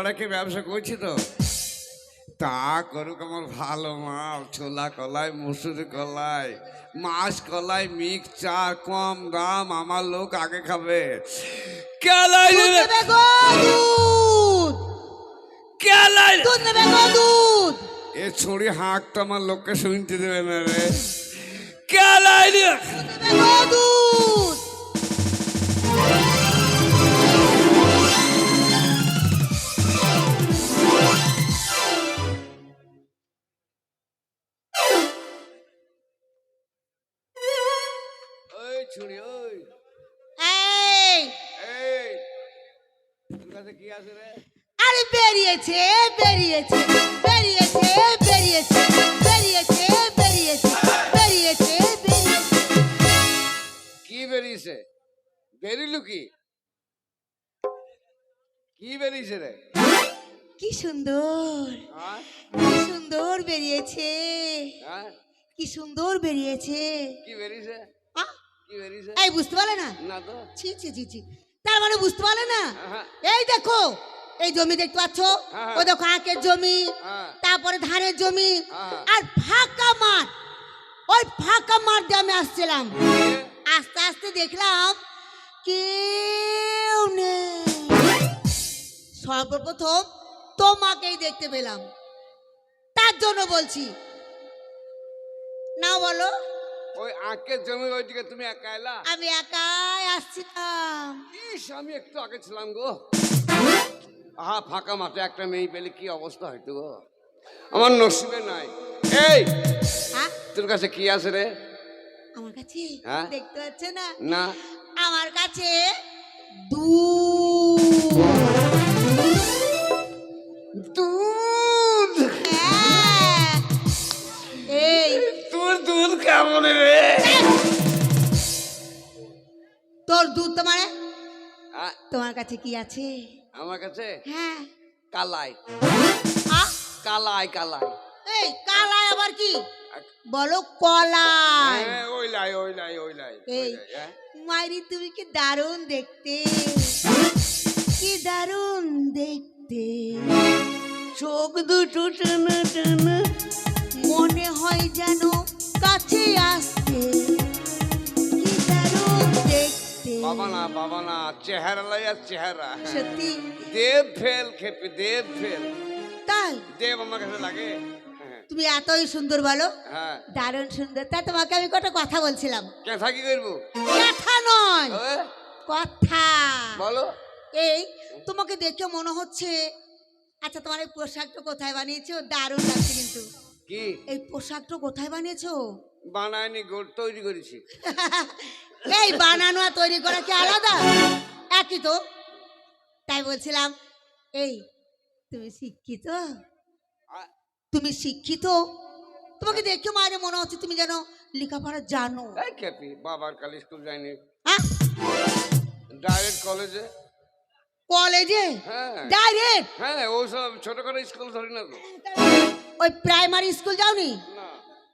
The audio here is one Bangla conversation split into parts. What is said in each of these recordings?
পাড়াকে ব্যবসা করছি তো। তা করুক আমার ভালো মাল ছোলা কলাই মুসুরি কলাই মাছ কলাই মিক্সচার কম দাম আমার লোক আগে খাবে। কেলাই কেলাই এ ছড়ি হাঁকটা আমার লোককে শুনতে দেবে না রে। কেলাই দুধ। ছুরি ওই। এই। এই। তোর কাছে কি আছে রে? আরে বেরিয়েছে বেরিয়েছে বেরিয়েছে বেরিয়েছে বেরিয়েছে বেরিয়েছে বেরিয়েছে বেরিয়েছে। কি বেরিয়েছে? বেরিলু কি? কি বেরিয়েছে রে? কি সুন্দর হ্যাঁ? কি সুন্দর বেরিয়েছে। হ্যাঁ? কি সুন্দর বেরিয়েছে কি বেরিয়েছে। কি বেরিয়েছে? এই বুঝতে পারলে না? ছি ছি ছি ছি। তার মানে বুঝতে পারলে না? হ্যাঁ। এই দেখো এই জমি দেখতে পাচ্ছ? হ্যাঁ। ও দেখো আখের জমি হ্যাঁ। তারপরে ধানের জমি। আর ফাঁকা মাঠ। ওই ফাঁকা মাঠ দিয়ে আমি আসছিলাম। আস্তে আস্তে দেখলাম কেউ নেই। সর্বপ্রথম তোমাকেই দেখতে পেলাম। তার জন্য বলছি না বলো। ওই আঁকের জমি ওইদিকে তুমি একা এলা? আমি একাই আসছিলাম। ইস আমি একটু আগে ছিলাম গো। আহা ফাঁকা মাঠে একটা মেয়ে পেলে কি অবস্থা হইতো গো? আমার নসিবে নাই। এই হ্যাঁ? তোর কাছে কি আছে রে? আমার কাছে? হ্যাঁ? দেখতে পাচ্ছে না? না। আমার কাছে দুধ দুধ কেমন রে? তোর দুধ তো মানে তোমার কাছে কি আছে? আমার কাছে? হ্যাঁ। কালাই। আ? কালাই কালাই। এই কালাই আবার কি? বলো কলাই। ওই লাই ওই লাই ওই লাই এই হ্যাঁ। মাইরি তুমি কি দারুণ দেখতে। কি দারুণ দেখতে। চোখ দুটো টানা টানা মনে হয় যেন কাছে কি দেখতে। বাবা না বাবা না চেহারা লাই আর চেহারা। সত্যি? দেব ফেল খেপে দেব ফেল। তাই? দেব আমার কাছে লাগে। তুমি এতই সুন্দর বলো। হ্যাঁ। দারুণ সুন্দর। তা তোমাকে আমি কটা কথা বলছিলাম। কে থাকি করব? কথা নয়। কথা। বলো। এই তোমাকে দেখে মনে হচ্ছে আচ্ছা তোমার এই পোশাকটা কোথায় বানিয়েছো? দারুণ লাগছে কিন্তু। কি? এই পোশাকটা কোথায় বানিয়েছো? বানায়নি তৈরি করেছি। এই বানানো আর তৈরি করা কি আলাদা? একই তো। তাই বলছিলাম এই তুমি শিক্ষিত? তুমি শিক্ষিত? তোমাকে দেখে মায়ের মনে হচ্ছে তুমি যেন লেখাপড়া জানো। বাবার কাল স্কুল যায়নি। হ্যাঁ ডাইরেক্ট কলেজে কলেজে? হ্যাঁ। ডাইরেক্ট হ্যাঁ ওসব ছোটখাটো স্কুল ধরি না তো। ওই প্রাইমারি স্কুল যাওনি?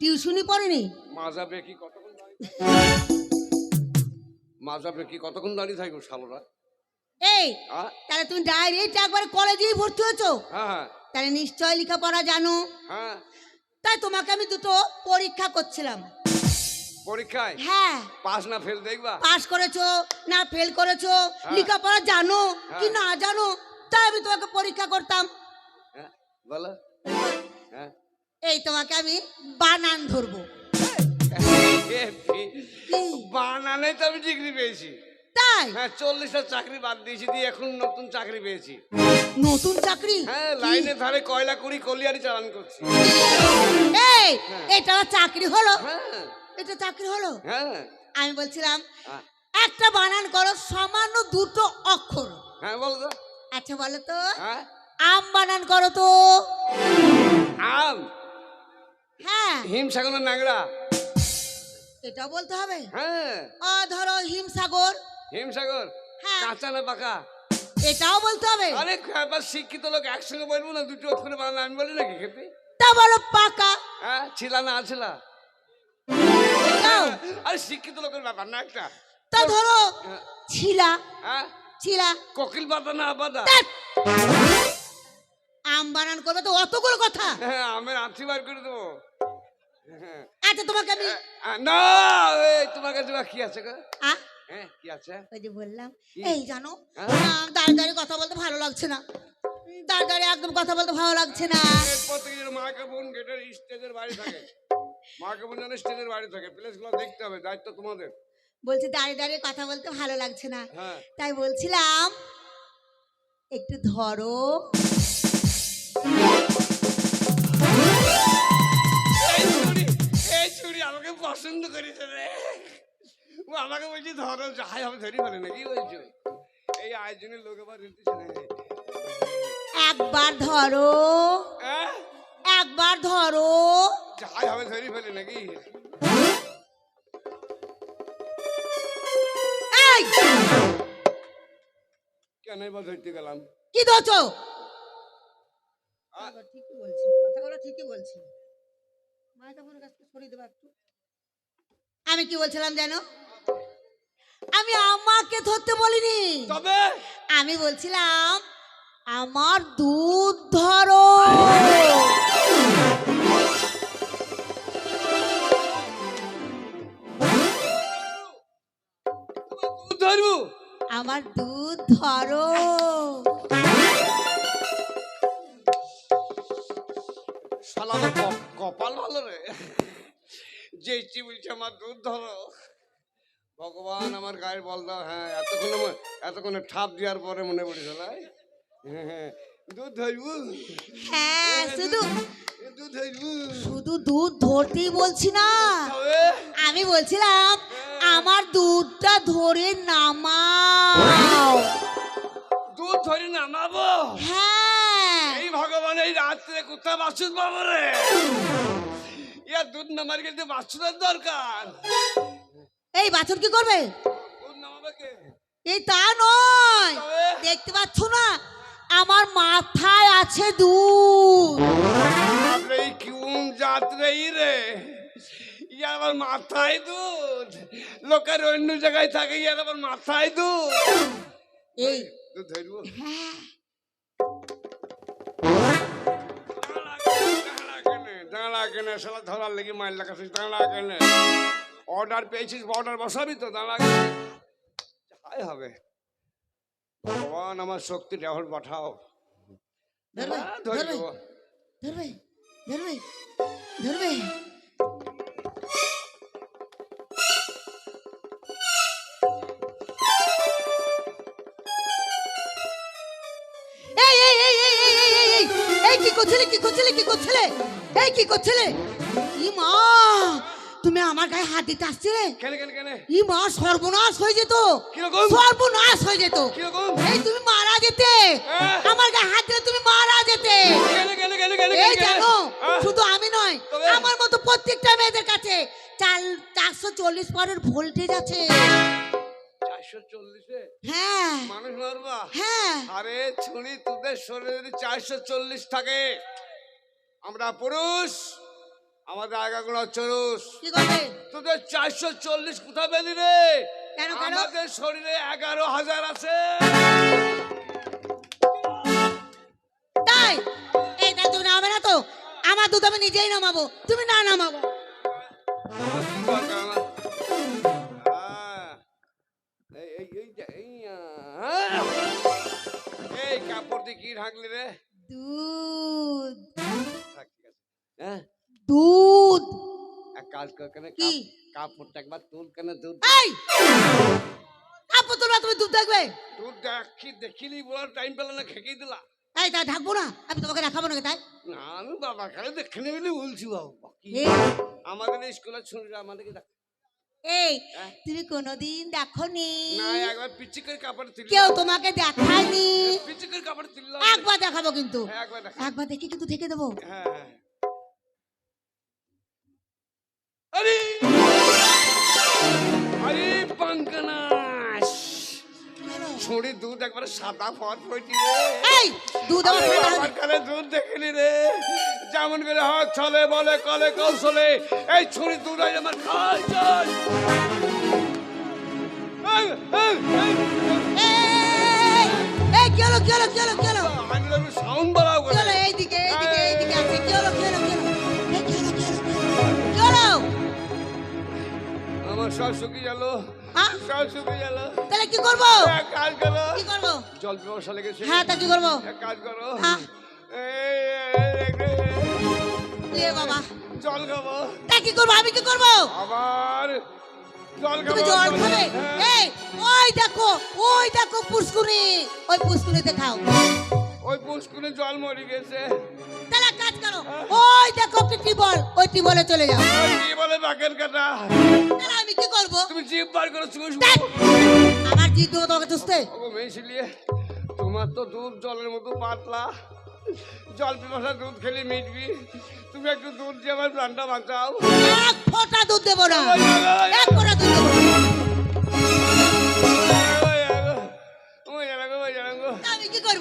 টিউশনই পড়েনি? মাজাবে কি কতক্ষণ দাঁড়িয়ে মাজাবে কি কতক্ষণ দাঁড়িয়ে থাকব শালোরা? এই হ্যাঁ তাহলে তুমি ডাইরেক্ট একবার কলেজেই ভর্তি হয়েছো? হ্যাঁ তাহলে নিশ্চয় লেখাপড়া জানো। হ্যাঁ। তাই তোমাকে আমি দুটো পরীক্ষা করছিলাম। পরীক্ষায়? হ্যাঁ। পাস না ফেল দেখবা? পাস করেছ না ফেল করেছ হ্যাঁ। লেখাপড়া জানো কি হ্যাঁ। না জানো তাই আমি তোমাকে পরীক্ষা করতাম। হ্যাঁ বলো। হ্যাঁ এই তোমাকে আমি বানান ধরবো। বানানে তো আমি ডিগ্রি পেয়েছি। তাই? হ্যাঁ চল্লিশটা চাকরি বাদ দিয়েছি দিয়ে এখন নতুন চাকরি পেয়েছি। নতুন চাকরি? হ্যাঁ? লাইনে ধারে কয়লা কুড়ি কলিয়ারি চালান করছি। এই। এটা চাকরি হলো? হ্যাঁ। এটা চাকরি হলো? হ্যাঁ। আমি বলছিলাম একটা বানান করো সামান্য দুটো অক্ষর। হ্যাঁ বলো তো। আচ্ছা বলো তো। হ্যাঁ। আম বানান করো তো। আম? হিমসাগরের নাগরা এটা বলতে হবে? হ্যাঁ। ও ধরো হিমসাগর। হিমসাগর? হ্যাঁ। কাঁচা না পাকা? এটাও বলতে হবে? আরে এবার শিক্ষিত লোক একসঙ্গে বলব না দুটো অক্ষরে বানানো আমি বলি নাকি খেপি তা বলো পাকা। হ্যাঁ ছিলা না আছিলা আরে শিক্ষিত লোকের ব্যাপার না একটা। তা ধরো হ্যাঁ, ছিলা। হ্যাঁ। ছিলা। কোকিল বাদা না বাদা ধ্যাৎ, বানান করবে তো অতগুলো কথা। হ্যাঁ আমি রাত্রি বার করে দেবো। আচ্ছা তোমাকে আমি না এই তোমার কাছে কি আছে গো? হ্যাঁ কি আছে? ওই যে বললাম? এই জানো হ্যাঁ? দাঁড়িয়ে দাঁড়িয়ে কথা বলতে ভালো লাগছে না। দাঁড়িয়ে একদম কথা বলতে ভালো লাগছে না। থেকে মাকে বোন গেটের স্টেজের বাড়ি থাকে। মাকে বোন যেন স্টেজের বাড়ি থাকে। প্লেসগুলো দেখতে হবে দায়িত্ব তোমাদের। বলছি দাঁড়িয়ে দাঁড়িয়ে কথা বলতে ভালো লাগছে না। হ্যাঁ। তাই বলছিলাম একটু ধরো। পছন্দ করেছে রে। ও আমাকে বলছি ধরো যাই হবে ধরি পারে নাকি বলছো? এই আয়োজনের লোক আবার একবার ধরো। হ্যাঁ? একবার ধরো। যাই হবে ধরি ফেলে নাকি এই! কেন এবার ধরতে গেলাম? কি ধরছো? ঠিকই বলছি কথাগুলো ঠিকই বলছি। মাইক্রোফোনের কাছ সরিয়ে দেবো একটু। আমি কি বলছিলাম জানো? আমি আমাকে ধরতে বলিনি। তবে? আমি বলছিলাম আমার দুধ ধরো। আমার দুধ ধরো। শালা কপাল ভালো রে। যে ইচ্ছি বলছে আমার দুধ ধরো। ভগবান আমার গায়ে বল দাও হ্যাঁ এতক্ষণ এতক্ষণে ঠাপ দেওয়ার পরে মনে পড়েছে লাই হ্যাঁ হ্যাঁ দুধ ধরবো হ্যাঁ শুধু দুধ ধরবো শুধু দুধ ধরতেই বলছি না। আমি বলছিলাম আমার দুধটা ধরে নামাও। দুধ ধরে নামাবো? হ্যাঁ। এই ভগবান এই রাত্রে কোথায় বাসুদ পাবো রে ইয়া দুধ নামার গেলে বাসুদের দরকার। এই বাছুর কি করবে? দুধ নামাবে কে? এই তা নয়। দেখতে পাচ্ছ না? আমার মাথায় আছে দুধ। এই কোন যাত্রে রে? ইয়া আবার মাথায় দুধ। লোকের অন্য জায়গায় থাকে ইয়ার আবার মাথায় দুধ। এই দুধ ধরবো? হ্যাঁ। দাঁড়া কেনে সেটা ধরার লেগে মাইল লাগাছিস দাঁড়া কেনে অর্ডার পেয়েছিস অর্ডার বসাবি তো দাঁড়া কেনে যাই হবে। ভগবান আমার শক্তি রাহুল পাঠাও। ধরবে হ্যাঁ, ধরে ধরবে ধরবে ধরবে। কি করছিলে? ই মা তুমি আমার গায়ে হাত দিতে আসছিলে? ই মা সর্বনাশ হয়ে যেত। সর্বনাশ হয়ে যেত। এই তুমি মারা যেতে। হ্যাঁ। আমার গায়ে হাত দিলে তুমি মারা যেতে। এই জানো হ্যাঁ? শুধু আমি নয় আমার মতো প্রত্যেকটা মেয়েদের কাছে চাল চারশো চল্লিশ পরের ভোল্টেজ আছে। হ্যাঁ। মানুষ মারবা? হ্যাঁ। আরে ছুরি তোদের শরীরে চারশো চল্লিশ থাকে আমরা পুরুষ আমাদের আগাগুলো চরুষ কি করবে? তোদের চারশো চল্লিশ কোথা পেলি রে? কেন কেন? আমাদের শরীরে এগারো হাজার আছে। তাই? এই তাই তুমি নামাবে না তো আমার দুধ আমি নিজেই নামাবো। তুমি না নামাবো? আহ, এই এই এই যে, এই আহ, এই কাপড় দিয়ে কি ঢাকলি রে? দুধ। হ্যাঁ? দুধ। এক কাজ কর কেন কি? কাপড়টা একবার তুল কেন দুধ। এই! কাপড় তোলা তুমি দুধ দেখবে। দুধ দেখি দেখিলি বলার টাইম পেলে না খেকেই দিলা। এই তাই ঢাকবো না? আমি তোমাকে দেখাবো নাকি তাই? না আমি বাবা খালি দেখে নেবে বলছি বাবু আমাদের ছুরিরা আমাদেরকে দেখ এই হ্যাঁ? তুমি কোনোদিন দেখোনি? না একবার কাপড় তুলি। কেউ তোমাকে দেখায়নি? কাপড় একবার দেখাবো কিন্তু। হ্যাঁ, একবার দেখ একবার দেখে কিন্তু ঢেকে দেবো। হ্যাঁ। এই দুধ আমার ঠান্ডা যেমন করে হাত চলে বলে কলে কৌশলে এই ছড়ি দুধ আমার খাল চল এই গেল গেল আমি সাউন্ড বলা গেল এইদিকে সব শুকিয়ে গেল? সব শুকিয়ে গেল। তাহলে কি করব? কাজ করো। কি করব? জল ব্যবসা লেগেছে। হ্যাঁ তা কি করব? কাজ করো। এ বাবা। জল খাব। তা কি করব? আমি কি করব? আবার জল তুমি জল খাবে? হ্যাঁ। এই ওই দেখো ওই দেখো পুষ্কুনি ওই পুষ্কুনিতে খাও। ওই পুষ্কুনে জল মরে গেছে। তাহলে কাজ করো ওই দেখো কি টিবল ওই টিবলে চলে যাও। ওই কি বলে বাকের কাটা। তাহলে আমি কি করব? তুমি জিভ বার করো চুষ আমার জিদ দেবো তোমাকে চুষতে। ওগো মেয়েছিলিয়ে তোমার তো দুধ জলের মতো পাতলা। জল পিপাসা দুধ খেলে মিটবি। তুমি একটু দুধ দিয়ে আমার প্রাণটা বাঁচাও। এক ফোঁটা দুধ দেবো না। এক ফোঁটা দুধ দেবো না।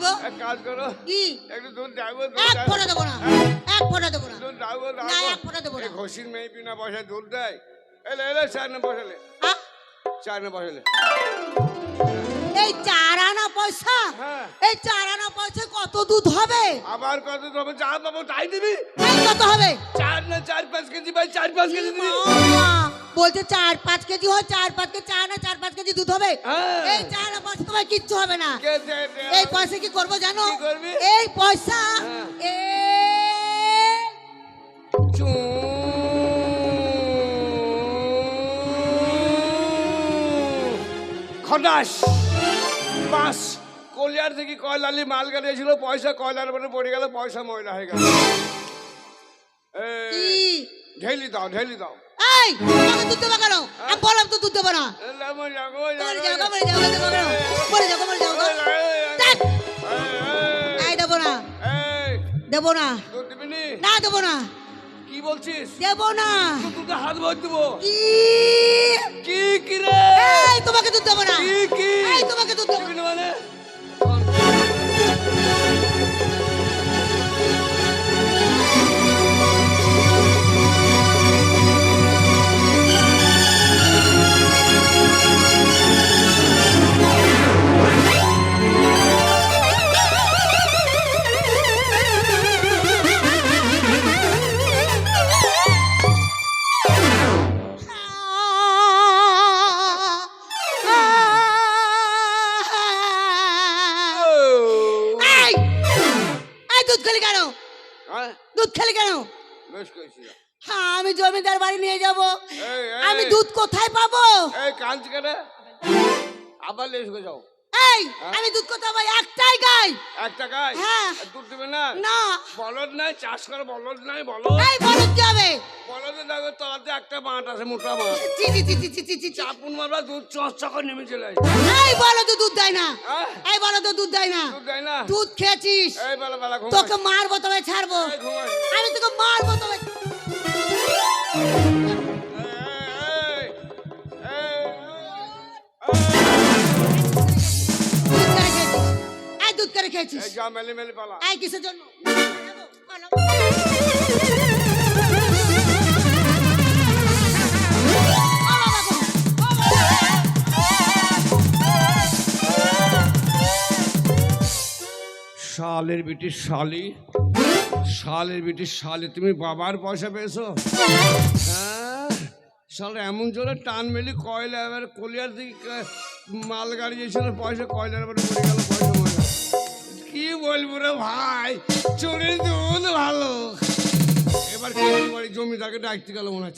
আমি কি এক কাজ করো। কি? একটু দুধ দাও এক ফোঁটা দেবো না। এক ফোঁটা দেবো না। দুধ না, এক ফোঁটা দেবো না। ঘষির মেয়ে বিনা পয়সায় দুধ দেয়। এলে এলে চার না বসালে। চার না বসালে। এই চার আনা পয়সা? হ্যাঁ। এই চার আনা পয়সা কত দুধ হবে? আবার কত দেবো যা পাবো তাই দিবি। কত হবে? চার না চার পাঁচ কেজি ভাই চার পাঁচ কেজি দিবি। বলছে চার পাঁচ কেজি হয় চার পাঁচ কেজি চার না চার পাঁচ কেজি দুধ হবে। হ্যাঁ। এই চার না পয়সা তোমার কিচ্ছু হবে না। এই পয়সা কি করব জানো? এই পয়সা হ্যাঁ। এই খটাস। বাস। কলিয়ার থেকে কয়লালি মাল গাড়িয়েছিল পয়সা কয়লার উপরে পড়ে গেল পয়সা ময়লা হয়ে গেল। এই, ঢেলি দাও ঢেলি দাও। এই তোমাকে দুধ দেবো কেন? আমি বললাম তো দুধ দেবো না। মরে যাও মরে যাও মরে যাও যাও এই, দেবো না। দেবো না। নি? দেবো না। কি বলছিস দেবো না। তো দুটো হাত ভর দেবো কি? কি কি রে? এই তোমাকে দুধ দেবো না। কি কি? এই তোমাকে দুধ দেবো দিবি না। কেন? হ্যাঁ? দুধ খেলি কেন? হ্যাঁ আমি জমিদার বাড়ি নিয়ে যাব। আমি দুধ কোথায় পাবো? আবার লেস করে যাও এই আমি দুধ কথা ভাই একটাই গাই। একটা গাই? হ্যাঁ। দুধ দিবে না? না। বলদ নাই চাষ করে বলদ নাই বলদ। এই বলদ কি হবে? বলদের দাগে তলাতে একটা বাঁট আছে মোটা বাঁট। চি চি চি চি চি চি চাপুন মারবা দুধ চচ্চা করে নেমে চলে এই বলদ দুধ দেয় না। হ্যাঁ? এই বলদ দুধ দেয় না। দুধ দেয় না? দুধ খেয়েছিস? এই বেলা বেলা ঘুম তোকে মারবো তবে ছাড়বো। আমি তোকে মারবো তবে করে খেয়েছিস? যা মেলে মেলে পালা। কিসের জন্য? শালের বিটি শালি। শালের বিটি শালি তুমি বাবার পয়সা পেয়েছ? হ্যাঁ? শাল এমন জোরে টান মেলি কয়লা এবার কলিয়ার দিকে কা- মাল গাড়ি গিয়েছিল পয়সা কয়লার এবারে পড়ে গেল। কি বলব রে ভাই? চোরের দুধ ভালো। এবার জমি জমিদারকে ডাকতে গেল মনে হয়।